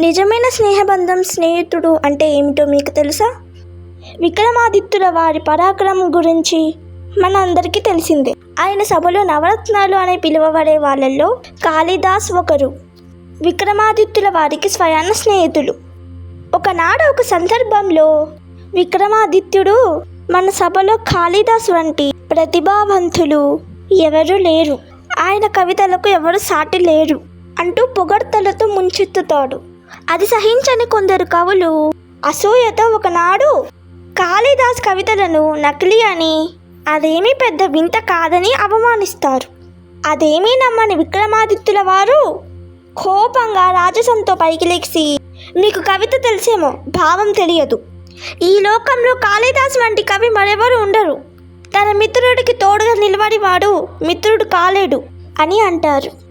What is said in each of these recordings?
నిజమైన స్నేహబంధం స్నేహితుడు అంటే ఏమిటో మీకు తెలుసా? విక్రమాదిత్యుల వారి పరాక్రమం గురించి మన అందరికీ తెలిసిందే. ఆయన సభలో నవరత్నాలు అని పిలువబడే వాళ్ళల్లో కాళిదాస్ ఒకరు. విక్రమాదిత్యుల వారికి స్వయాన స్నేహితులు. ఒకనాడు ఒక సందర్భంలో విక్రమాదిత్యుడు మన సభలో కాళిదాస్ వంటి ప్రతిభావంతులు ఎవరు లేరు. ఆయన కవితలకు ఎవరు సాటి లేరు అంటూ పొగడ్తలతో ముంచెత్తుతాడు. అది సహించని కొందరు కవులు. అసూయతో ఒకనాడు కాళిదాస్ కవితలను నకిలీ అని అదేమీ పెద్ద వింత కాదని అవమానిస్తారు. అదేమీ నమ్మని విక్రమాదిత్యుల వారు కోపంగా రాజసంతో పైకి లేచి మీకు కవిత తెలిసేమో? భావం తెలియదు. ఈ లోకంలో కాళిదాస్ వంటి కవి మరెవరు ఉండరు. తన మిత్రుడికి తోడుగా నిలబడి వాడు మిత్రుడు కాలేడు అని అంటారు.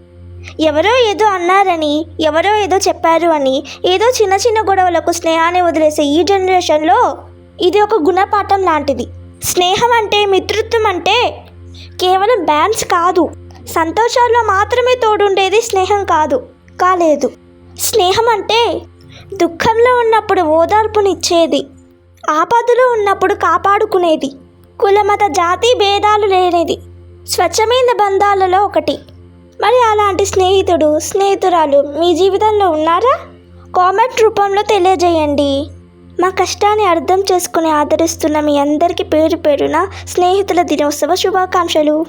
ఎవరో ఏదో అన్నారని ఎవరో ఏదో చెప్పారు అని ఏదో చిన్న చిన్న గొడవలకు స్నేహాన్ని వదిలేసే ఈ జనరేషన్లో ఇది ఒక గుణపాఠం లాంటిది. స్నేహం అంటే మిత్రత్వం అంటే కేవలం బ్యాన్స్ కాదు. సంతోషాల్లో మాత్రమే తోడుండేది స్నేహం కాదు కాలేదు. స్నేహం అంటే దుఃఖంలో ఉన్నప్పుడు ఓదార్పునిచ్చేది ఆపదలో ఉన్నప్పుడు కాపాడుకునేది కులమత జాతి భేదాలు లేనిది స్వచ్ఛమైన బంధాలలో ఒకటి. మరి అలాంటి స్నేహితుడు స్నేహితురాలు మీ జీవితంలో ఉన్నారా? కామెంట్ రూపంలో తెలియజేయండి. మా కష్టాన్ని అర్థం చేసుకుని ఆదరిస్తున్న మీ అందరికీ పేరు పేరున స్నేహితుల దినోత్సవ శుభాకాంక్షలు.